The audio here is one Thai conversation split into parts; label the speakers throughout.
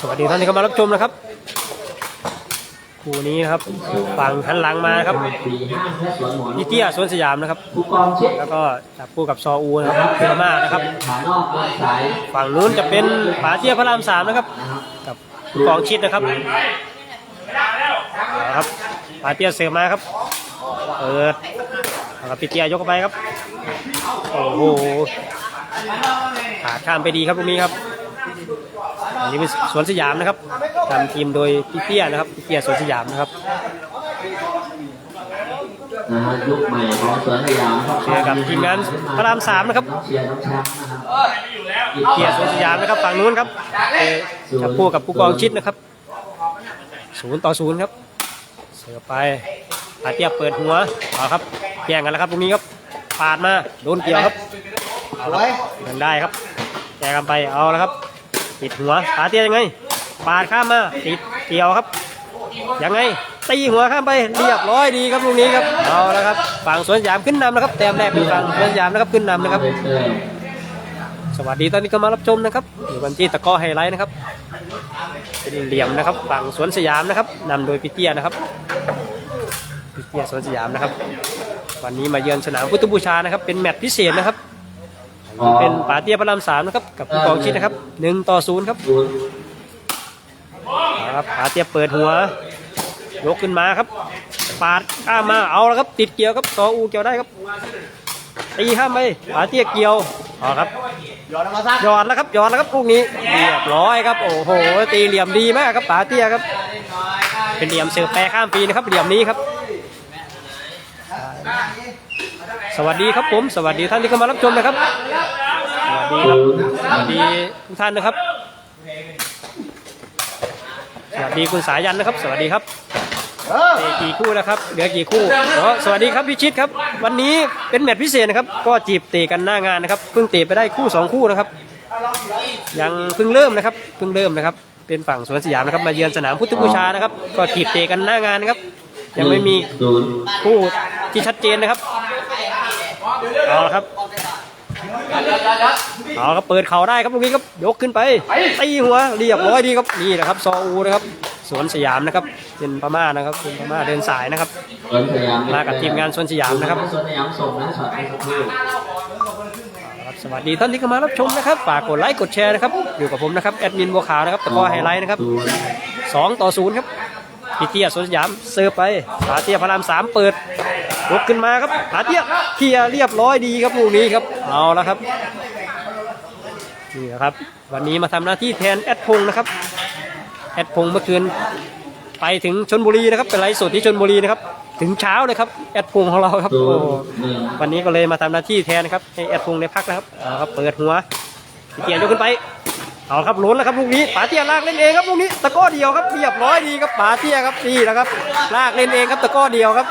Speaker 1: สวัสดีท่านที่เข้ามารับชมนะครับคู่นี้นะครับฝั่งหันหลังมานะครับพี่เตี้ยสวนสยามนะครับ
Speaker 2: ผู้กองช็ค
Speaker 1: แล้วก็จับคู่กับซออูนะครับเพื่อมานะครับฝั่งนู้นจะเป็นป๋าเตี้ยพระรามสามนะครับ กับกองชิดนะครับครับป๋าเตี้ยเสือมาครับเปิดเอาครับพี่เตี้ยยกเข้าไปครับโอ้โหขาดข้ามไปดีครับตรงนี้ครับ อันนี้เป็นสวนสยามนะครับทำทีมโดยพี่เตี้ยนะครับพี่เตี้ยสวนสยามนะครับ
Speaker 2: นะฮะยุคใหม่ของสวนสยามครับ
Speaker 1: เจอกับทีมงานพระรามสามนะครับ
Speaker 2: น้องเชียร์น้องแชมป์นะครับ
Speaker 1: เกียร์สวนสยามนะครับฝั่งนู้นครับเอ่อจับคู่กับผู้กองชิดนะครับศูนย์ต่อศูนย์ครับ เสือไปอาเตียบเปิดหัวเอาครับแย่งกันแล้วครับตรงนี้ครับปาดมาโดนเกี่ยวครับเอาละยังได้ครับแย่งกันไปเอาแล้วครับ ติดหัวอาเตียยังไง ปาดข้ามมาติดเกี่ยวครับ ยังไง ตีหัวข้ามไปเรียบร้อยดีครับตรงนี้ครับ เอาแล้วครับ ฝั่งสวนสยามขึ้นนำนะครับ แต้มแรกเป็นฝั่งสวนสยามนะครับขึ้นนำนะครับ สวัสดีตอนนี้ก็มารับชมนะครับอยู่กันที่ตะก้อไฮไลท์นะครับ เป็นเหลี่ยมนะครับ ฝั่งสวนสยามนะครับนำโดยพี่เตี้ยนะครับพี่เตี้ยสวนสยามนะครับ วันนี้มาเยือนสนามพุทธบูชานะครับ เป็นแมตช์พิเศษนะครับ เป็นป๋าเตี้ยพระรามสามนะครับกับผู้กองชิดนะครับหนึ่งต่อศูนย์ครับครับป๋าเตี้ยเปิดหัวยกขึ้นมาครับ ปาดข้ามมาเอาแล้วครับ ติดเกี่ยวครับต่ออูเกี่ยวได้ครับตีข้ามไปป๋าเตี้ยเกี่ยวเอาครับหยอดแล้วครับหยอดแล้วครับลูกนี้เรียบร้อยครับโอ้โหตีเหลี่ยมดีมากครับป๋าเตี้ยครับ เป็นเหลี่ยมเสือแปรข้ามปีนะครับเหลี่ยมนี้ครับสวัสดีครับผม สวัสดีท่านที่เข้ามารับชมนะครับ ดีครับสวัสดีทุกท่านนะครับ สวัสดีคุณสายันนะครับ สวัสดีครับเตะกี่คู่แล้วครับเหลือกี่คู่อ๋อสวัสดีครับพี่ชิดครับ วันนี้เป็นแมตช์พิเศษนะครับ ก็จีบเตะกันหน้างานนะครับเพิ่งเตะไปได้คู่สองคู่นะครับ ยังเพิ่งเริ่มนะครับเพิ่งเริ่มนะครับ เป็นฝั่งสวนสยามนะครับมาเยือนสนามพุทธบูชานะครับ ก็จีบเตะกันหน้างานนะครับ ยังไม่มีคู่ที่ชัดเจนนะครับเอาละครับ เอาครับเปิดเข่าได้ครับลูกนี้ครับยกขึ้นไปตีหัวเรียบร้อยดีครับนี่นะครับซออูนะครับสวนสยามนะครับเป็นพม่านะครับเป็นพม่าเดินสายนะครับ
Speaker 2: สวนสยาม
Speaker 1: มากับทีมงานสวนสยามนะครับ
Speaker 2: สวนสยามส่งนะช็อตนี้สักครู่
Speaker 1: ครับสวัสดีท่านที่เข้ามารับชมนะครับฝากกดไลค์กดแชร์นะครับอยู่กับผมนะครับแอดมินบัวขาวนะครับตะกร้อไฮไลท์นะครับ
Speaker 2: ศูนย์
Speaker 1: สองต่อศูนย์ครับ พี่เตี้ยสวนสยามเสิร์ฟไปผาเตี้ยพระรามสามเปิดยกขึ้นมาครับผาเตี้ยเคลียร์เรียบร้อยดีครับลูกนี้ครับเอาแล้วครับนี่นะครับวันนี้มาทำหน้าที่แทนแอดพงศ์นะครับแอดพงศ์เมื่อคืนไปถึงชนบุรีนะครับเป็นไลฟ์สดที่ชนบุรีนะครับถึงเช้าเลยครับแอดพงศ์ของเราครับ
Speaker 2: ศู
Speaker 1: โอ้
Speaker 2: นย์หนึ่ง
Speaker 1: วันนี้ก็เลยมาทำหน้าที่แทนนะครับให้แอดพงศ์ได้พักนะครับเอาครับเปิดหัวพี่เตี้ยยกขึ้นไป เอาครับล้นแล้วครับลูกนี้ป๋าเตี้ยลากเล่นเองครับลูกนี้ตะกร้อเดียวครับเรียบร้อยดีครับป๋าเตี้ยครับนี่นะครับ ลากเล่นเองครับตะกร้อเดียวครับ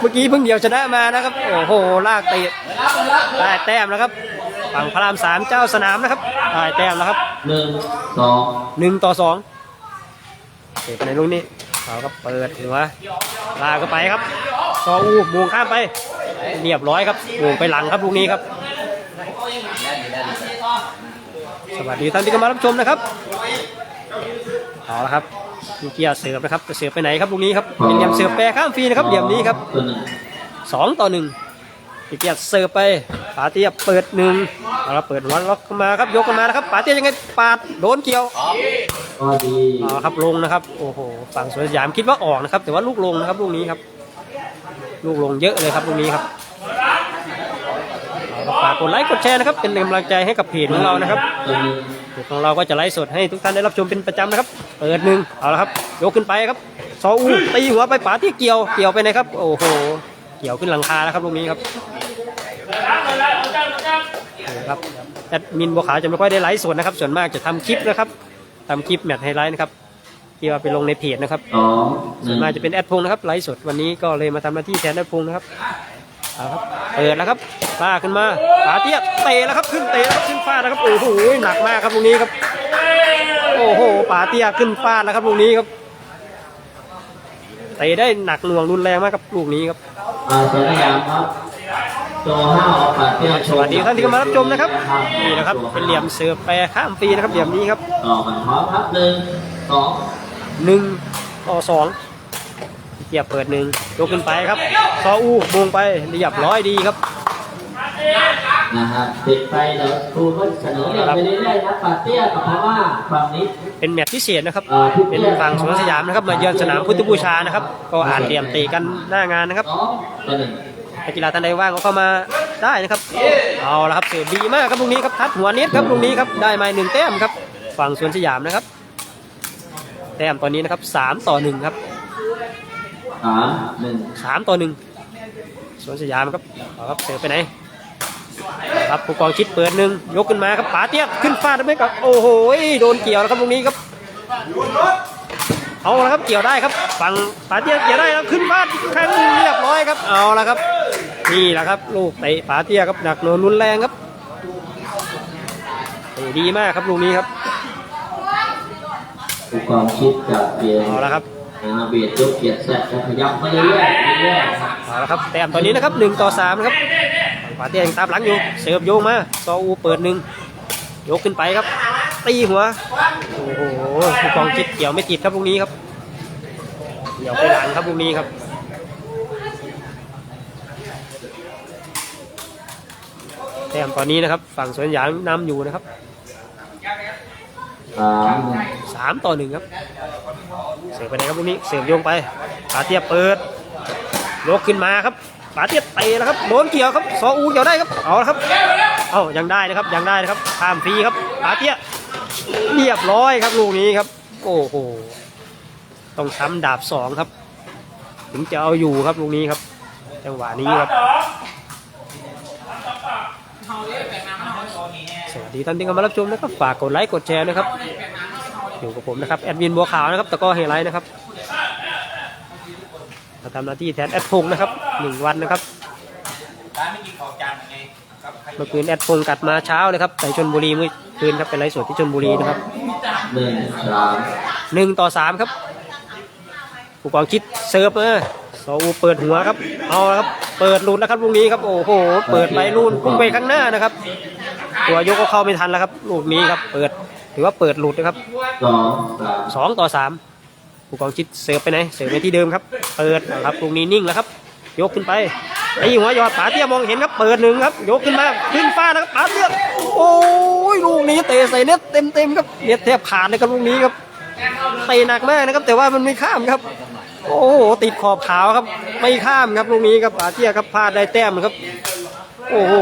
Speaker 1: เมื่อกี้เพิ่งเดียวชนะมานะครับโอ้โหลากเตะได้แต้มแล้วครับฝั่งพระรามสามเจ้าสนามนะครับได้แต้มแล้วครับ
Speaker 2: หนึ่งสอง
Speaker 1: หนึ่งต่อสองเตะไปในลูกนี้เอาครับเปิดหัวลากเข้าไปครับซออูมวงข้ามไปเรียบร้อยครับมวงไปหลังครับลูกนี้ครับ สวัสดีท่านที่เข้ามารับชมนะครับเอาละครับลูกเกียร์เสิร์ฟนะครับจะเสิร์ฟไปไหนครับลูกนี้ครับเป็นเหลี่ยมเสิร์ฟแปรข้ามฟรีนะครับเหลี่ยมนี้ครับสองต่อหนึ่งลูกเกียร์เสิร์ฟไปปาเตียเปิดหนึ่งเอาละเปิดวันล็อกเข้ามาครับยกเข้ามานะครับปาเตียยังไงปาดโดนเกี่ยว
Speaker 2: ก็ดี
Speaker 1: เอาละครับลงนะครับโอ้โหฝั่งสวนสยามคิดว่าออกนะครับ แต่ว่าลูกลงนะครับลูกนี้ครับ ลูกลงเยอะเลยครับลูกนี้ครับ ฝากกดไลค์กดแชร์นะครับ เป็นกำลังใจให้กับเพจของเรานะครับ
Speaker 2: ตัวหนึ่ง
Speaker 1: เพจของเราก็จะไลฟ์สดให้ทุกท่านได้รับชมเป็นประจำนะครับ เปิดหนึ่งเอาละครับ ยกขึ้นไปครับซออูตีหัวไปป๋าที่เกี่ยวเกี่ยวไปไหนครับ โอ้โห เกี่ยวขึ้นหลังคาแล้วครับลูกนี้ครับนี่ครับแอดมินบัวขาวจะไม่ค่อยได้ไลฟ์สดนะครับ ส่วนมากจะทำคลิปนะครับทำคลิปแมทไฮไลท์นะครับที่ว่าไปลงในเพจนะครับ
Speaker 2: สองห
Speaker 1: ส่ว
Speaker 2: นึ่
Speaker 1: น
Speaker 2: ง
Speaker 1: มากจะเป็นแอดพงนะครับไลฟ์สดวันนี้ก็เลยมาทำหน้าที่แทนแอดพงนะครับ เอาครับเปิดแล้วครับฟาขึ้นมาปาเตี้ยเตะแล้วครับขึ้นเตะแล้วครับขึ้นฟาดแล้วครับโอ้โหหนักมากครับลูกนี้ครับโอ้โหปาเตี้ยขึ้นฟาดแล้วครับลูกนี้ครับเตะได้หนักหน่วงรุนแรงมากครับลูกนี้ครับ
Speaker 2: อ่าสวนสยามครับ
Speaker 1: ส
Speaker 2: โจห้าออกปากเตี้ย
Speaker 1: สวัสดีท่านที่เข้ามารับชมนะครับนี่นะครับเป็นเหลี่ยมเสิร์ฟไปข้ามฟรีนะครับเหลี่ยมนี้ครับ
Speaker 2: ต่อกันพร้อมครับหนึ่งสอง
Speaker 1: หนึ่งต่อสอง เกียบเปิดหนึ่งยกขึ้นไปครับซออูบวงไปเรียบร้อยดีครับ
Speaker 2: นะฮะติดไปเดี๋ยวครูก็เสนอเรียนไปเรื่อยๆนะปากเตี้ยกับพม่าฝั่งนี้
Speaker 1: เป็นแมตช์พิเศษนะครับ
Speaker 2: เอ่อพี่
Speaker 1: เป็น
Speaker 2: ตี้ย
Speaker 1: ฝั่งสวนสยามนะครับมาเยือนสนามพุทธบูชานะครับ ก็อ่านเหลี่ยมเตะกันหน้างานนะครับ
Speaker 2: สองต่อหนึ่ง
Speaker 1: นักกีฬาท่านใดว่างก็เข้ามาได้นะครับ เอาละครับเสียดีมากครับลูกนี้ครับทัดหัวเน็ตครับลูกนี้ครับได้มาหนึ่งแต้มครับฝั่งสวนสยามนะครับ แต้มตอนนี้นะครับสามต่อหนึ่งครับ
Speaker 2: สามหนึ่ง
Speaker 1: สามต่อหนึ่งสวนสยามครับเอาครับเสิร์ฟไปไหนครับผู้กองชิดเปิดหนึ่งยกขึ้นมาครับป๋าเตี้ยขึ้นฟาดได้ไหมครับโอ้โหโดนเกี่ยวแล้วครับลูกนี้ครับเอาละครับเกี่ยวได้ครับฝั่งป๋าเตี้ยเกี่ยวได้แล้วขึ้นฟาดอีกครั้งหนึ่งเรียบร้อยครับเอาละครับนี่แหละครับลูกเตะป๋าเตี้ยครับหนักหน่วงรุนแรงครับเตะดีมากครับลูกนี้ครับ
Speaker 2: ผู้กองคิดจากเปลี่ยน
Speaker 1: เอาละครับ
Speaker 2: นาเบียดยกเกียรติแซดจะขยับมาเรื่อยๆเรื่อยๆครับ
Speaker 1: เอาละครับแต้มตอนนี้นะครับหนึ่งต่อสามครับฝั่งป๋าเตี้ยยังตามหลังอยู่เสิร์ฟโยงมาซออูเปิดหนึ่งยกขึ้นไปครับ ตีหัวโอ้โหผู้กองจิตเกี่ยวไม่ติดครับลูกนี้ครับเกี่ยวไปหลังครับลูกนี้ครับแต้มตอนนี้นะครับ ฝั่งสวนยางนำอยู่นะครับ
Speaker 2: สาม
Speaker 1: ต่อหนึ่งครับ เสิร์ฟไปไหนครับลูกนี้เสิร์ฟโยงไปปาเตียเปิดยกขึ้นมาครับปาเตียเตะแล้วครับโดนเกี่ยวครับซออูเกี่ยวได้ครับเอาละครับเอายังได้นะครับยังได้นะครับข้ามฟรีครับปาเตียเรียบร้อยครับลูกนี้ครับ โอ้โหต้องช้ำดาบสองครับถึงจะเอาอยู่ครับลูกนี้ครับ จังหวะนี้ครับสวัสดีท่านที่เข้ามารับชมนะครับฝากกดไลค์กดแชร์นะครับ อยู่กับผมนะครับแอดมินบัวขาวนะครับตะก้อเฮไลท์นะครับมาทำหน้าที่แทนแอดพงนะครับหนึ่งวันนะครับเมื่อคืนแอดพงกัดมาเช้าเลยครับไปชนบุรีเมื่อคืนครับไปไลฟ์สดที่ชนบุรีนะครับ
Speaker 2: หนึ่งสาม
Speaker 1: หนึ่งต่อสามครับผู้กองคิดเซิร์ฟเออโซอูเปิดหัวครับ เอาครับ เปิดลูนแล้วครับลูกนี้ครับ โอ้โห เปิดไปลูนพุ่งไปข้างหน้านะครับ ตัวยกก็เข้าไม่ทันแล้วครับ ลูกนี้ครับ เปิด ถือว่าเปิดหลุดนะครับ
Speaker 2: สองสาม
Speaker 1: สองต่อสามผู้กองชิดเสิร์ฟไปไหนเสิร์ฟไปที่เดิมครับ เปิดนะครับลูกนี้นิ่งแล้วครับ ยกขึ้นไปไอ้หัวยอดป๋าเตี้ยมองเห็นครับเปิดหนึ่งครับ ยกขึ้นมาขึ้นฟ้าแล้วครับป๋าเตี้ยโอ้ยลูกนี้เตะใส่เน็ตเต็มเต็มๆครับเน็ตแทบขาดเลยครับลูกนี้ครับเตะหนักมากนะครับ แต่ว่ามันไม่ข้ามครับ โอ้โหติดขอบขาวครับ ไม่ข้ามครับลูกนี้ครับป๋าเตี้ยครับพลาดได้แต้มครับ โอ้โห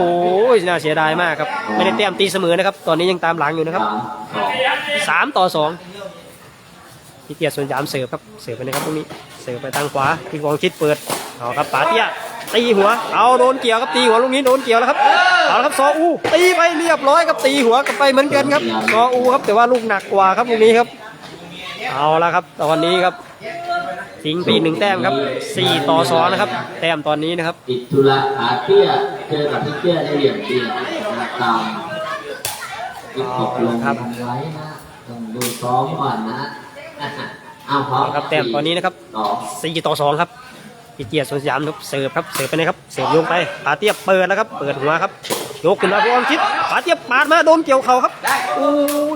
Speaker 1: น่าเสียดายมากครับ ไม่ได้แต้มตีเสมอนะครับ ตอนนี้ยังตามหลังอยู่นะครับ
Speaker 2: สาม
Speaker 1: ต่อสองพี่เกียรติสวนยามเสิร์ฟครับ เสิร์ฟไปนะครับตรงนี้ เสิร์ฟไปทางขวาพี่กองชิดเปิด เอาครับป๋าเตี้ยตีหัว เอาโดนเกี่ยวครับตีหัวลูกนี้โดนเกี่ยวแล้วครับ เอาละครับซออูตีไปเรียบร้อยครับตีหัวกลับไปเหมือนกันครับซออูครับแต่ว่าลูกหนักกว่าครับลูกนี้ครับ เอาละครับตอนนี้ครับ ทิ้งไปอีกหนึ่งแต้มครับสี่ต่อสองนะครับ แต้มตอนนี้นะครับ
Speaker 2: อิทุระอาเตี้ยเจอกับพี่เตี้ยได้เหลี่ยมเตี้ยตามอีกตกลง
Speaker 1: ครับ
Speaker 2: กันไว้นะต้องดูซ้อมก่อนนะเอาพร้อม
Speaker 1: ครับแต้มตอนนี้นะครับ
Speaker 2: สอง
Speaker 1: สี่ต่อสองครับพี่เกียรติสวนสยามครับเสิร์ฟครับเสิร์ฟไปไหนครับเสิร์ฟโยงไปปาเตียบเปิดแล้วครับ เปิดหัวครับยกขึ้นมาผู้ออมชิดปาเตียบปาดมาโดนเกี่ยวเข่าครับอู้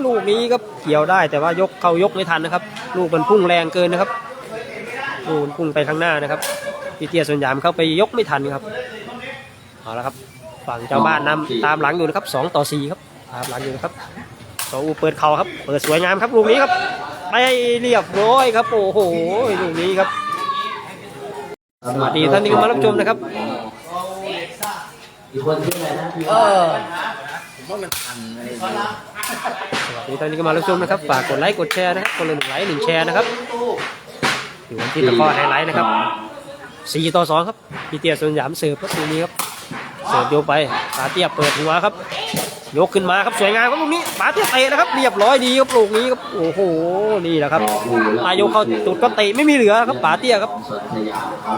Speaker 1: ลูกนี้ครับเกี่ยวได้แต่ว่ายกเข่ายกไม่ทันนะครับ ลูกมันพุ่งแรงเกินนะครับ ลูกมันพุ่งไปข้างหน้านะครับพี่เกียรติสวนสยามเข้าไปยกไม่ทันครับเอาละครับฝั่งเจ้าบ้านนำตามหลังอยู่นะครับสองต่อสี่ครับตามหลังอยู่นะครับสองอูเปิดเข่าครับ เปิดสวยงามครับลูกนี้ครับไปเรียบร้อยครับ โอ้โหลูกนี้ครับสวัสดีท่านที่เข้ามารับชมนะครับ
Speaker 2: อีกคนชื่ออะไรนะพี่
Speaker 3: เออผมว่ามันทันอะไรอย่างเงี้ย
Speaker 1: สวัสดีท่านที่เข้ามารับชมนะครับ ฝากกดไลค์กดแชร์นะครับคนละหนึ่งไลค์หนึ่งแชร์นะครับ อยู่วันที่ตะก้อไฮไลท์นะครับสี่ต่อสองครับพี่เตี้ยสวนยามเสิร์ฟครับทีนี้ครับเสิร์ฟโยกไปปาเตี้ยเปิดหัวครับ ยกขึ้นมาครับสวยงามครับลูกนี้ปาเตี้ยเตะนะครับ เรียบร้อยดีครับลูกนี้ครับโอ้โหนี่แหละครับอายกเข้าจุดก็เตะไม่มีเหลือครับปาเตี้ยครับ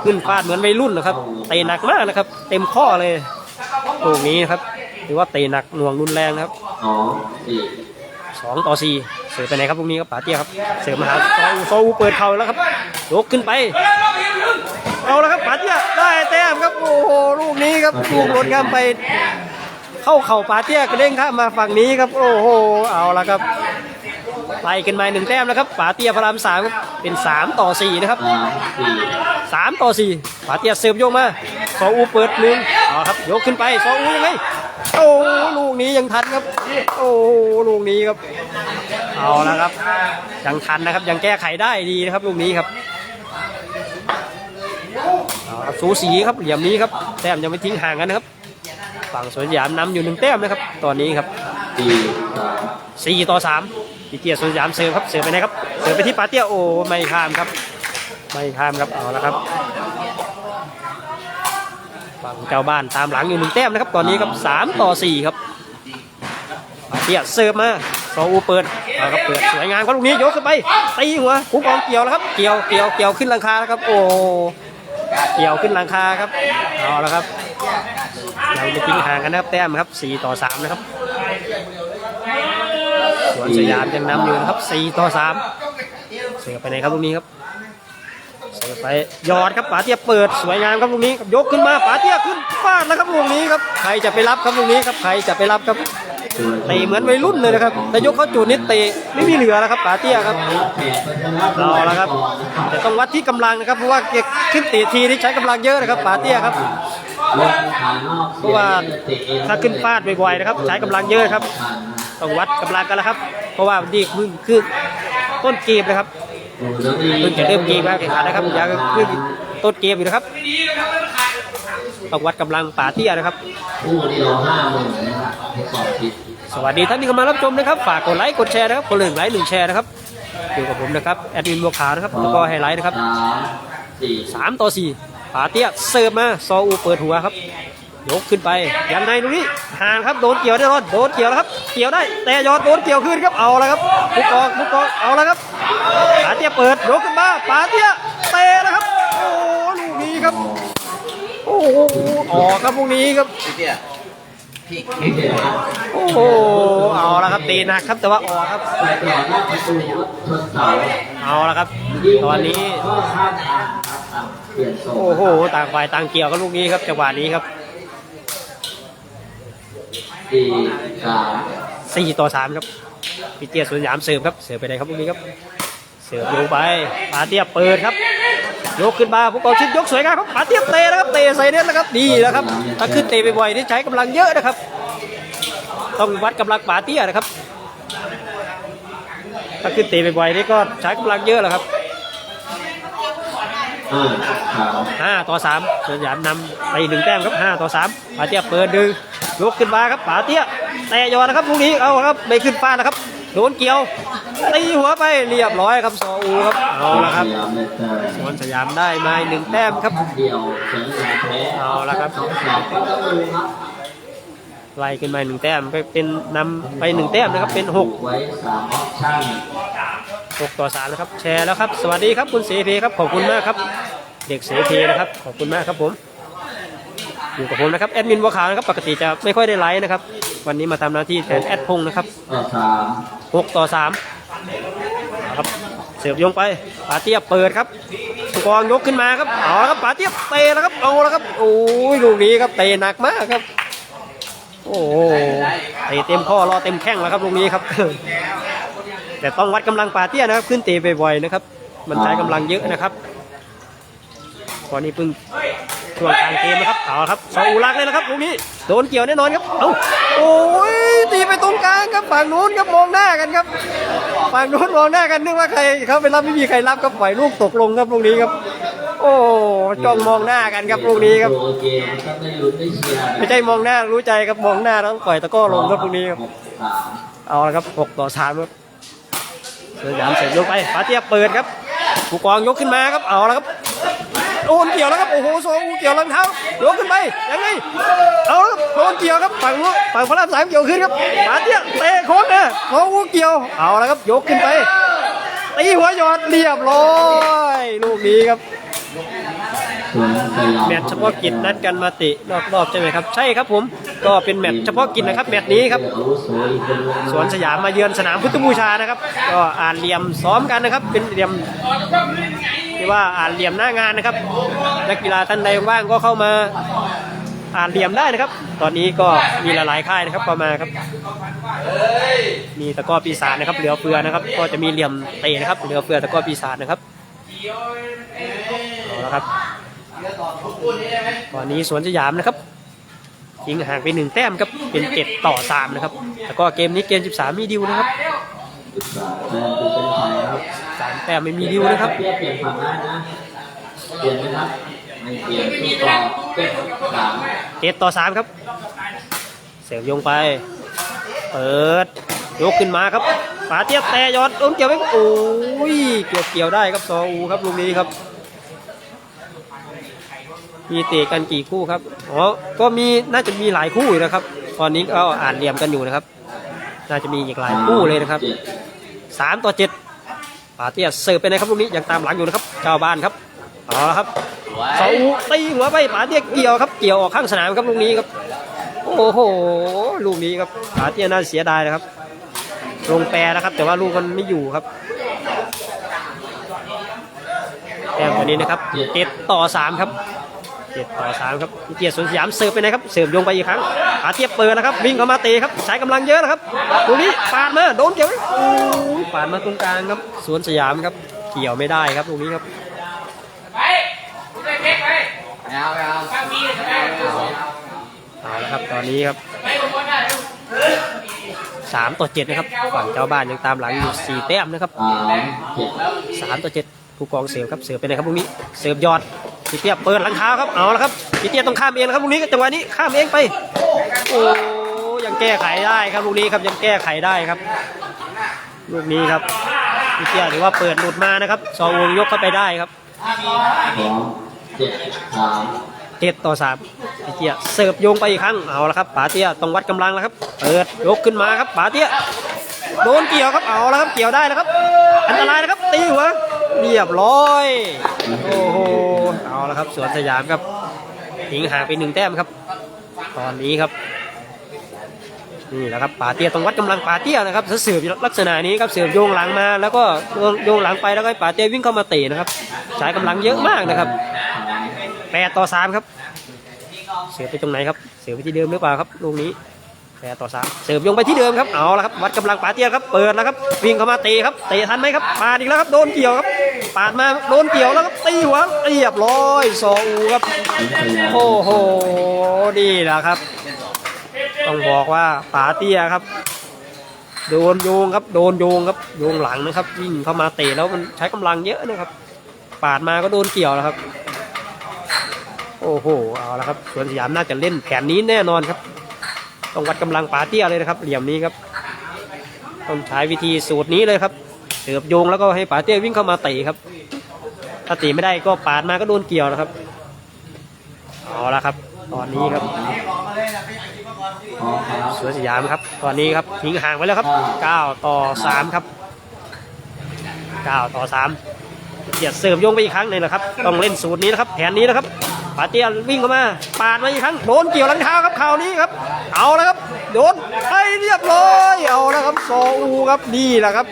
Speaker 1: ขึ้นฟาดเหมือนวัยรุ่นนะครับเตะหนักมากนะครับ เต็มข้อเลยลูกนี้ครับถือว่าเตะหนักหน่วงรุนแรงนะครับ
Speaker 2: องสี่
Speaker 1: สอ งต่อสี่เสิร์ฟไปไหนครับลูกนี้ครับป๋าเตี้ยครับ เสิร์ฟมาหาซออูซออูเปิดเข่าแล้วครับยกขึ้นไป เอาแล้วครับป๋าเตี้ยได้แต้มครับ โอ้โหลูกนี้ครับลูกหล่นข้ามไป เข้าเข่าปาเตี้ยกระเด้งข้ามมาฝั่งนี้ครับ โอ้โห เอาละครับไล่กันมาหนึ่งแต้มแล้วครับปาเตี้ยพระรามสามครับเป็นสามต่อสี่นะครับ
Speaker 2: สาม
Speaker 1: ต่อสี่ปาเตี้ยเสิร์ฟโยกมาซออูเปิดหนึ่งเอาครับยกขึ้นไปซออูยังไง โอ้ลูกนี้ยังทันครับ โอ้ลูกนี้ครับ เอาละครับ ยังทันนะครับ ยังแก้ไขได้ดีนะครับ ลูกนี้ครับสูสีครับเหลี่ยมนี้ครับแต้มยังไม่ทิ้งห่างกันนะครับ ฝั่งสวนสยามนำอยู่หนึ่งแต้มนะครับ ตอนนี้ครับ
Speaker 2: สี่สี่
Speaker 1: ต่อสามพี่เตี้ยสวนสยามเสิร์ฟครับเสิร์ฟไปไหนครับเสิร์ฟไปที่ปาเตี้ยโอ้ไม่ข้ามครับ ไม่ข้ามครับเอาละครับ ฝั่งเจ้าบ้านตามหลังอยู่หนึ่งแต้มนะครับ ตอนนี้ครับสามต่อสี่ครับเตี้ยเสิร์ฟมาซออูเปิดเอาครับเปิดสวยงามครับลูกนี้ยกขึ้นไปตีหัวคู่กองเกี่ยวแล้วครับ เกี่ยวเกี่ยวเกี่ยวขึ้นหลังคาแล้วครับ โอ้เกี่ยวขึ้นหลังคาครับเอาละครับยังไม่ทิ้งห่างกันนะครับแต้มครับสี่ต่อสามนะครับสวนสยามยังนำอยู่นะครับ4ต่อ3เสือไปไหนครับลูกนี้ครับ เสือไปยอดครับป๋าเตี้ยเปิดสวยงามครับลูกนี้ยกขึ้นมาป๋าเตี้ยขึ้นฟาดแล้วครับลูกนี้ครับใครจะไปรับครับลูกนี้ครับใครจะไปรับครับเตะเหมือนวัยรุ่นเลยนะครับแต่ยกเข้าจุดนี้เตะไม่มีเหลือแล้วครับป๋าเตี้ยครับ
Speaker 2: รับแขกไปนะครับ
Speaker 1: เอาละครับแต่ต้องวัดที่กำลังนะครับเพราะว่าเก็บขึ้นเตะทีนี่ใช้กำลังเยอะนะครับป๋าเตี้ยครับเพราะว่าถ้าขึ้นฟาดบ่อยๆนะครับ ใช้กำลังเยอะครับ ต้องวัดกำลังกันแล้วครับ เพราะว่าดีขึ้นคือต้นเกมนะครับ เพิ่งจะเริ่มเกมแล้วแข่งขันนะครับยังเพิ่งต้นเกมอยู่นะครับต้องวัดกำลังป่าเตี้ยนะครับ
Speaker 2: คู่เดียวห้าหมื่นนะครับสอบผิด
Speaker 1: สวัสดีท่านที่เข้ามารับชมนะครับ ฝากกดไลค์กดแชร์นะครับคนหนึ่งไลค์หนึ่งแชร์นะครับอยู่กับผมนะครับแอดมินบัวขาวนะครับแล้วก็ไฮไลท์นะครับ
Speaker 2: สามสี่
Speaker 1: สามต่อสี่ป่าเตี้ยเสิร์ฟมาซออูเปิดหัวครับ ยกขึ้นไปยังไงลูกนี้ห่างครับโดนเกี่ยวแน่นอนโดนเกี่ยวแล้วครับ เกี่ยวได้แต่ยอดโดนเกี่ยวขึ้นครับเอาละครับบุกออกบุกออกเอาละครับปาเตี้ยเปิดยกขึ้นมาปาเตี้ยเตะนะครับโอ้ลูกนี้ครับโอ้โหออกครับพวกนี้ครับ
Speaker 3: พี่เตี้ยพี่
Speaker 2: ไม่เจ็บครับ
Speaker 1: โอ้โหเอาละครับตีหนักครับแต่ว่าออกครับ
Speaker 2: เอา
Speaker 1: ละครับ ตอนนี้
Speaker 2: โอ้
Speaker 1: โห ต่างฝ่ายต่างเกี่ยวกับลูกนี้ครับจังหวะนี้ครับ
Speaker 2: สี่สาม
Speaker 1: สี่ต่อสามครับพี่เตี้ยสวนสยามเสิร์ฟครับ เสิร์ฟไปไหนครับลูกนี้ครับ เสิร์ฟลงไปปาเตี้ยเปิดครับ ยกขึ้นมาพวกกองชิดยกสวยงามครับปาเตี้ยเตะแล้วครับ เตะใส่เน็ตแล้วครับ ดีแล้วครับ ถ้าขึ้นเตะบ่อยๆนี่ใช้กำลังเยอะนะครับ ต้องวัดกำลังปาเตี้ยนะครับ ถ้าขึ้นเตะบ่อยๆนี่ก็ใช้กำลังเยอะแหละครับ
Speaker 2: ห้าสาม
Speaker 1: ห้าต่อสามสวนสยามนำไปหนึ่งแต้มครับห้าต่อสามปาเตี้ยเปิดดึงยกขึ้นมาครับปาเตี้ยแตะยอดนะครับลูกนี้เอาครับไม่ขึ้นฟ้านะครับโดนเกี่ยวตีหัวไปเรียบร้อยครับซออูครับเอาละครับสวนสยามได้มาหนึ่งแต้มครับ
Speaker 2: เดียวเอา
Speaker 1: ละครับไล่ขึ้นมาหนึ่งแต้มไปเป็นนำไปหนึ่งแต้มนะครับเป็นหก
Speaker 2: ไว้สามออปชั่น
Speaker 1: หกต่อสามนะครับ แชร์แล้วครับ สวัสดีครับคุณเสเพครับ ขอบคุณมากครับ เด็กเสเพนะครับ ขอบคุณมากครับผม อยู่กับผมนะครับ แอดมินบัวขาวนะครับ ปกติจะไม่ค่อยได้ไลฟ์นะครับ วันนี้มาทำหน้าที่แทนแอดพงศ์นะครับหกต่อสามครับ เสิร์ฟยงไป ปาเตี้ยเปิดครับสุกรยกขึ้นมาครับ เอาละครับ ปาเตี้ยเตะแล้วครับ เอาแล้วครับ โอ้ยลูกนี้ครับ เตะหนักมากครับ โอ้เตะเต็มข้อรอเต็มแข้งแล้วครับลูกนี้ครับ แต่ต้องวัดกำลังปาเตี้ยนะครับ ขึ้นเตะบ่อยๆนะครับ มันใช้กำลังเยอะนะครับตอนนี้เพิ่งช่วงกลางเกมนะครับเอาครับซออูรักเลยนะครับลูกนี้โดนเกี่ยวแน่นอนครับเอ้าโอ้ยตีไปตรงกลางครับฝั่งนู้นครับมองหน้ากันครับฝั่งนู้นมองหน้ากันนึกว่าใครเขาไปรับไม่มีใครรับครับปล่อยลูกตกลงครับลูกนี้ครับ โอ้จ้องมองหน้ากันครับลูกนี้ครับ
Speaker 2: ไม่
Speaker 1: ใช่มองหน้ารู้ใจครับมองหน้าแล้วปล่อยตะก้อลงครับลูกนี้ครับเอาละครับ6ต่อ3ครับ สยามเสร็จลงไปปาเตียเปิดครับผู้กองยกขึ้นมาครับเอาละครับโดนเกี่ยวแล้วครับโอ้โหโซงูเกี่ยวรองเท้ายกขึ้นไปยังไงเอาละครับโดนเกี่ยวครับฝั่งนู้นฝั่งพระรามสามเกี่ยวขึ้นครับปาเตียเตะโค้งนะโซงูเกี่ยวเอาละครับยกขึ้นไปตีหัวหยอดเรียบร้อยลูกนี้ครับ
Speaker 2: ส่วนสยาม
Speaker 1: แมตช์เฉพาะกิจนัดกันมาตินอกรอบใช่ไหมครับ ใช่ครับผม ก็เป็นแมตช์เฉพาะกิจนะครับแมตช์นี้ครับ
Speaker 2: ส
Speaker 1: วนสยามมาเยือนสนามพุทธบูชานะครับ ก็อ่านเหลี่ยมซ้อมกันนะครับ เป็นเหลี่ยมรือว่าอ่านเหลี่ยมหน้างานนะครับ นักกีฬาท่านใดว่างก็เข้ามาอ่านเหลี่ยมได้นะครับ ตอนนี้ก็มีหลายๆค่ายนะครับเข้ามาครับ มีตะก้อปีศาจนะครับ เหลือเฟือนะครับ ก็จะมีเหลี่ยมเตะนะครับ เหลือเฟือตะก้อปีศาจนะครับเอาละครับ ตอนนี้สวนสยามนะครับ ยิงห่างไปหนึ่งแต้มครับเป็นเจ็ดต่อสามนะครับ แล้วก็เกมนี้เกมสิบสามมีดิวนะครับ
Speaker 2: สามแต้มไม่
Speaker 1: มีดิวนะครับ
Speaker 2: เปลี่ยนเปลี่ยนฝั่งได้นะเปลี่ยนไหมครับไม่เปลี่ยนต่อเจ็ดสาม
Speaker 1: เจ็ดต่อสามครับ เสียบโยงไป เปิดยกขึ้นมาครับฝาเทียบแต่ยอดโดนเกี่ยวไปโอ้ยเกี่ยวเกี่ยวได้ครับซออูครับลูกนี้ครับ มีเตะกันกี่คู่ครับอ๋อก็มีน่าจะมีหลายคู่อยู่นะครับ ตอนนี้ก็อ่านเหลี่ยมกันอยู่นะครับ น่าจะมีอีกหลายคู่เลยนะครับสามต่อเจ็ดปาเตียเสิร์ฟไปนะครับลูกนี้ยังตามหลังอยู่นะครับเจ้าบ้านครับเอาละครับเสาตีหัวไปปาเตียเกี่ยวครับเกี่ยวออกข้างสนามครับลูกนี้ครับโอ้โหลูกนี้ครับปาเตียน่าเสียดายนะครับ ลงแปรนะครับ แต่ว่าลูกมันไม่อยู่ครับแต้มตัวนี้นะครับเจ็ดต่อสามครับ เจ็ดต่อสามครับเกียรติสวนสยามเสิร์ฟไปไหนครับเสิร์ฟโยงไปอีกครั้งปาเตียบเปิดนะครับวิ่งเข้ามาเตะครับใช้กำลังเยอะนะครับลูกนี้ปาดมาโดนเกี่ยวโอ้ยปาดมาตรงกลางครับสวนสยามครับเกี่ยวไม่ได้ครับลูกนี้ครับ
Speaker 3: ไม่เอาไม่เอาไม่เอา
Speaker 1: เอาละครับตอนนี้ครับสามต่อเจ็ดนะครับฝั่งเจ้าบ้านยังตามหลังอยู่สี่แต้มนะครับ
Speaker 2: สาม
Speaker 1: ต่อเจ็ดผู้กองเสิร์ฟครับเสิร์ฟไปไหนครับลูกนี้เสิร์ฟยอด พี่เตี้ยเปิดหลังเท้าครับเอาละครับพี่เตี้ยต้องข้ามเองนะครับลูกนี้จังหวะนี้ข้ามเองไปโอ้ยังแก้ไขได้ครับลูกนี้ครับยังแก้ไขได้ครับลูกนี้ครับพี่เตี้ยถือว่าเปิดหลุดมานะครับซอวงยกเข้าไปได้ครับ
Speaker 2: เจ็ดสาม
Speaker 1: เจ็ดต่อสามพี่เตี้ยเสิร์ฟโยงไปอีกครั้งเอาละครับป๋าเตี้ยต้องวัดกำลังแล้วครับ เปิดยกขึ้นมาครับป๋าเตี้ย โดนเกี่ยวครับเอาละครับเกี่ยวได้แล้วครับ อันตรายนะครับตีหัวเรียบร้อยโอ้โหเอาละครับสวนสยามครับทิ้งห่างไปหนึ่งแต้มครับ ตอนนี้ครับนี่แหละครับป๋าเตี้ยต้องวัดกำลังป๋าเตี้ยนะครับเสือบลักษณะนี้ครับเสือบโยงหลังมา แล้วก็โยงหลังไปแล้วก็ป๋าเตี้ยวิ่งเข้ามาเตะนะครับใช้กำลังเยอะมากนะครับแปดต่อสามครับ เสือไปตรงไหนครับ เสือไปที่เดิมหรือเปล่าครับลูกนี้ แปดต่อสามเสือยงไปที่เดิมครับเอาละครับวัดกำลังปาเตี้ยครับเปิดแล้วครับวิ่งเข้ามาเตะครับเตะทันไหมครับปาดอีกแล้วครับโดนเกี่ยวครับปาดมาโดนเกี่ยวแล้วครับตีหัวเรียบร้อยสองอูครับโอ้โหนี่แหละครับ ต้องบอกว่าปาเตี้ยครับโดนโยงครับโดนโยงครับโยงหลังนะครับวิ่งเข้ามาเตะแล้วมันใช้กำลังเยอะนะครับ ปาดมาก็โดนเกี่ยวแล้วครับ โอ้โหเอาละครับสวนสยามน่าจะเล่นแผนนี้แน่นอนครับ ต้องวัดกำลังป่าเตี้ยเลยนะครับ เหลี่ยมนี้ครับต้องใช้วิธีสูตรนี้เลยครับเสือบโยงแล้วก็ให้ป่าเตี้ยวิ่งเข้ามาเตะครับ ถ้าตะไม่ได้ก็ปาดมาก็โดนเกี่ยวนะครับเอาละครับ ตอนนี้ครับสวนสยามครับ ตอนนี้ครับทิ้งห่างไปแล้วครับ 9 ต่อ 3 ครับ 9 ต่อ3เกียรติเสริมโยงไปอีกครั้งหนึงนะครับ ต้องเล่นสูตรนี้นะครับ แผนนี้นะครับ ปาเตียวิ่งเข้ามาปาดมาอีกครั้งโดนเกี่ยวลังเท้าครับคราวนี้ครับ เอาแล้วครับโดนไปเรียบร้อยเอาแล้วครับโซอูครับนี่แหละครับ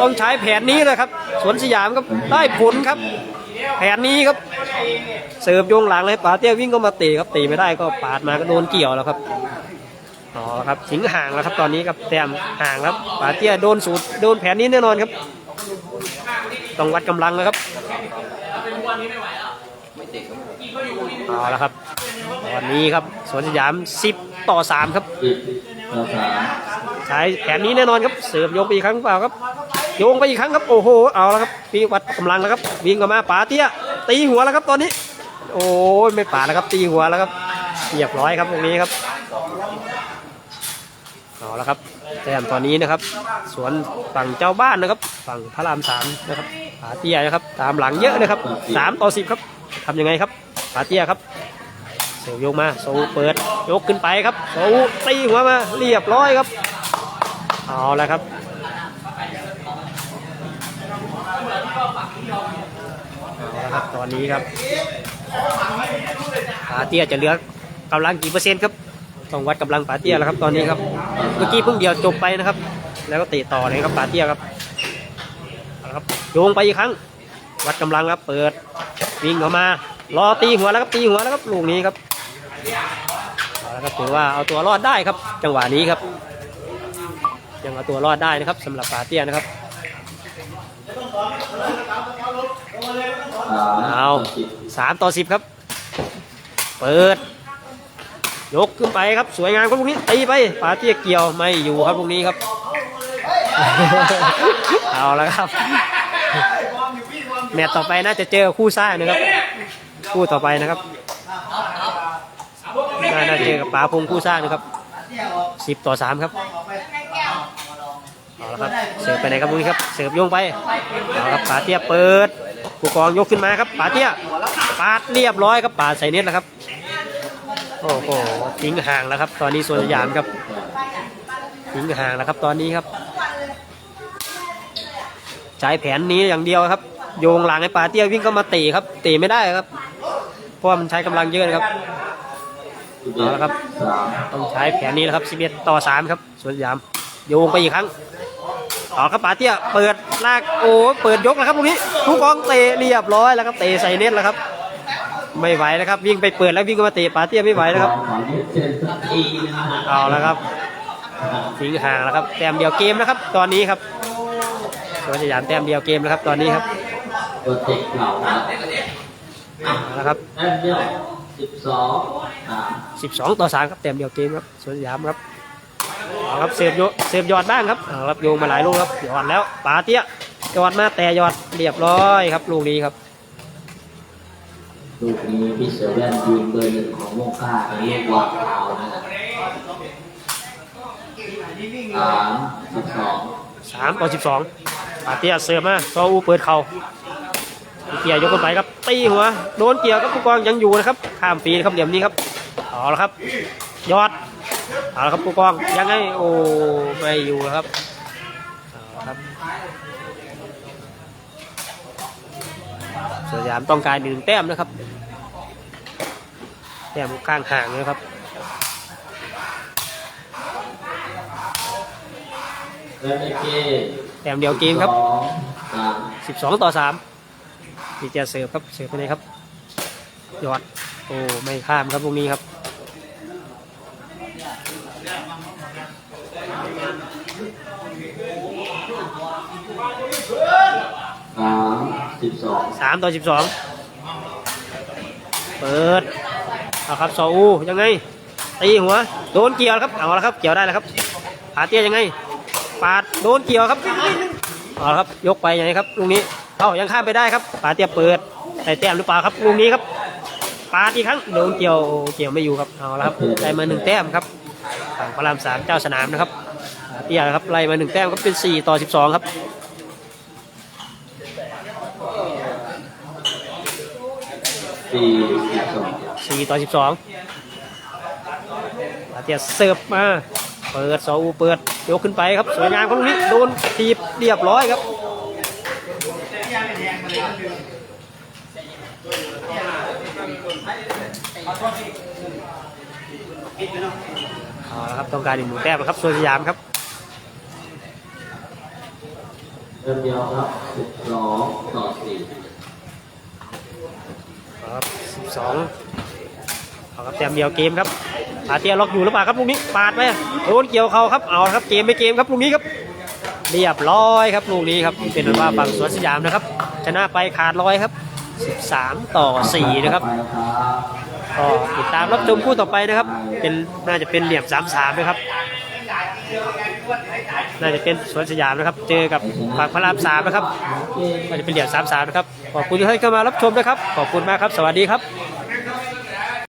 Speaker 1: ต้องใช้แผนนี้เลยครับสวนสยามครับได้ผลครับ แผนนี้ครับเสิร์ฟโยงหลังเลยปาเตี้ยวิ่งเข้ามาเตะครับเตะไม่ได้ก็ปาดมาก็โดนเกี่ยวแล้วครับอ๋อครับสิงห่างแล้วครับตอนนี้ครับแต้มห่างครับปาเตี้ยโดนสูตรโดนแผนนี้แน่นอนครับ ต้องวัดกำลังแล้วครับ เอาละครับตอนนี้ครับสวนสยาม 10 ต่อ 3 ครับ
Speaker 2: สิบต่อสาม
Speaker 1: ใช้แผนนี้แน่นอนครับ เสิร์ฟโยงไปอีกครั้งเปล่าครับ โยงไปอีกครั้งครับ โอ้โห เอาแล้วครับพี่วัดกำลังแล้วครับ วิ่งเข้ามาปาเตี้ย ตีหัวแล้วครับตอนนี้ โอ้ยไม่ปาแล้วครับ ตีหัวแล้วครับเรียบร้อยครับตรงนี้ครับ เอาละครับแต้มตอนนี้นะครับ สวนฝั่งเจ้าบ้านนะครับ ฝั่งพระรามสามนะครับปาเตี้ยนะครับ ตามหลังเยอะนะครับสามต่อสิบครับ ทำยังไงครับปาเตี้ยครับเสียวยกมาโซเปิดยกขึ้นไปครับโซตีหัวมาเรียบร้อยครับเอาละครับเอาละครับตอนนี้ครับปาเตี้ยจะเหลือกำลังกี่เปอร์เซ็นต์ครับต้องวัดกำลังปาเตี้ยแล้วครับตอนนี้ครับเมื่อกี้เพิ่งเดียวจบไปนะครับ แล้วก็เตะต่อเลยครับปาเตี้ยครับเอาละครับโยงไปอีกครั้ง วัดกำลังครับเปิด วิ่งเข้ามา รอตีหัวแล้วครับตีหัวแล้วครับลูกนี้ครับเอาละครับถือว่าเอาตัวรอดได้ครับ จังหวะนี้ครับ ยังเอาตัวรอดได้นะครับสำหรับปาเตี้ยนะครับเอาสามต่อสิบครับ เปิด ยกขึ้นไปครับสวยงามครับลูกนี้ตีไปปาเตี้ยเกี่ยวไม่อยู่ครับลูกนี้ครับ เอาแล้วครับ แมตช์ต่อไปน่าจะเจอคู่ซ่านะครับ คู่ต่อไปนะครับน่าจะเจอกับป๋าพงคู่ซ่านะครับสิบต่อสามครับเอาละครับเสิร์ฟไปไหนครับลูกนี้ครับเสิร์ฟโยงไปเอาละครับป๋าเตี้ยเปิดผู้กองยกขึ้นมาครับป๋าเตี้ยปาดเรียบร้อยครับป๋าใส่เน็ตแล้วครับโอ้โหทิ้งห่างแล้วครับ ตอนนี้ส่วนสยามครับทิ้งห่างแล้วครับตอนนี้ครับใช้แผนนี้อย่างเดียวครับ โยงหลังให้ปาเตี้ยวิ่งเข้ามาเตะครับ เตะไม่ได้ครับ เพราะว่ามันใช้กำลังเยอะนะครับเอาละครับ ต้องใช้แผนนี้แหละครับ11ต่อ3ครับสวนสยามโยงไปอีกครั้งต่อครับป่าเตี้ยเปิดลากโอ้เปิดยกแล้วครับตรงนี้ทุกกองเตะเรียบร้อยแล้วครับเตะใส่เน็ตแล้วครับ ไม่ไหวแล้วครับ วิ่งไปเปิดแล้ววิ่งเข้ามาเตะป่าเตี้ยไม่ไหวแล้วครับ
Speaker 2: เน็ตเซนสักทีนะฮะ
Speaker 1: เอาแล้วครับทิ้งห่างแล้วครับแต้มเดียวเกมนะครับ ตอนนี้ครับสวนสยามแต้มเดียวเกมแล้วครับ ตอนนี้ครับ
Speaker 2: ตัวเด็กเหล่านะ
Speaker 1: เอาละครับ
Speaker 2: แต้มเดียวสิบสองสาม
Speaker 1: 12ต่อ3ครับแต้มเดียวเกมครับสวนสยามครับเอาครับเสียบโยเสียบยอดบ้างครับเอาครับโยงมาหลายลูกครับยอดแล้วปาเตี้ยยอดมาแต่ยอดเรียบร้อยครับลูกนี้ครับ
Speaker 2: ลูกนี้พี่เสือแว่นยืนเบอร์หนึ่งของวงการในลูกวางเท้านะครับสามสิบสอง
Speaker 1: 3ต่อ12ปาเตี้ยเสิร์ฟมาซออูเปิดเข่า เกียร์ยกขึ้นไปครับตีหัวโดนเกี่ยวครับผู้กองยังอยู่นะครับข้ามปีนะครับเหลี่ยมนี้ครับเอาละครับยอดเอาละครับผู้กองยังไงโอ้ไม่อยู่แล้วครับเอาละครับสยามต้องการหนึ่งแต้มนะครับแต้มข้างห่างนะครับแต้มเดียวเกมครับ
Speaker 2: สองสาม
Speaker 1: 12 ต่อ 3 ดีเจเสิร์ฟครับเสิร์ฟไปไหนครับยอดโอ้ไม่ข้ามครับตรงนี้ครับ
Speaker 2: สามสิบสอง
Speaker 1: 3ต่อ12เปิดเอาครับซออูยังไงตีหัวโดนเกี่ยวครับเอาละครับเกี่ยวได้แล้วครับผาเตี้ยยังไงปาดโดนเกี่ยวครับเอาละครับยกไปยังไงครับลูกนี้ เอ้ายังข้ามไปได้ครับผาเตี้ยเปิดใส่แต้มหรือเปล่าครับลูกนี้ครับปาดอีกครั้งโดนเกี่ยวเกี่ยวไม่อยู่ครับเอาละครับได้มาหนึ่งแต้มครับฝั่งพระรามสามเจ้าสนามนะครับผาเตี้ยครับไล่มาหนึ่งแต้มครับเป็น4ต่อ12ครับ
Speaker 2: สี่สิบสอง
Speaker 1: สี่ต่อสิบสองอาเตียเสิร์ฟมาเปิดซออูเปิดยกขึ้นไปครับสวยงามครับลูกนี้โดนทีบเรียบร้อยครับ เอาละครับต้องการอีกหนึ่งแต้มนะครับส่วนสยามครับ
Speaker 2: เริ่มเดียวครับสิบสองต่อสี่
Speaker 1: ครับสิบสองเอาครับแต้มเดียวเกมครับอาเตียล็อกอยู่หรือเปล่าครับลูกนี้ปาดไปโดนเกี่ยวเขาครับเอาละครับเกมไม่เกมครับลูกนี้ครับ เรียบร้อยครับลูกนี้ครับเป็นอันว่าฝั่งสวนสยามนะครับ ชนะไปขาดร้อยครับ 13 ต่อ 4 นะครับ
Speaker 2: ไปครับ
Speaker 1: ก็ติดตามรับชมคู่ต่อไปนะครับ เป็นน่าจะเป็นเหลี่ยมสามสามนะครับ น่าจะเป็นสวนสยามนะครับ เจอกับฝากพระรามสามนะครับน่าจะเป็นเหลี่ยมสามสามนะครับ ขอบคุณที่ให้เข้ามารับชมนะครับ ขอบคุณมากครับ สวัสดีครับ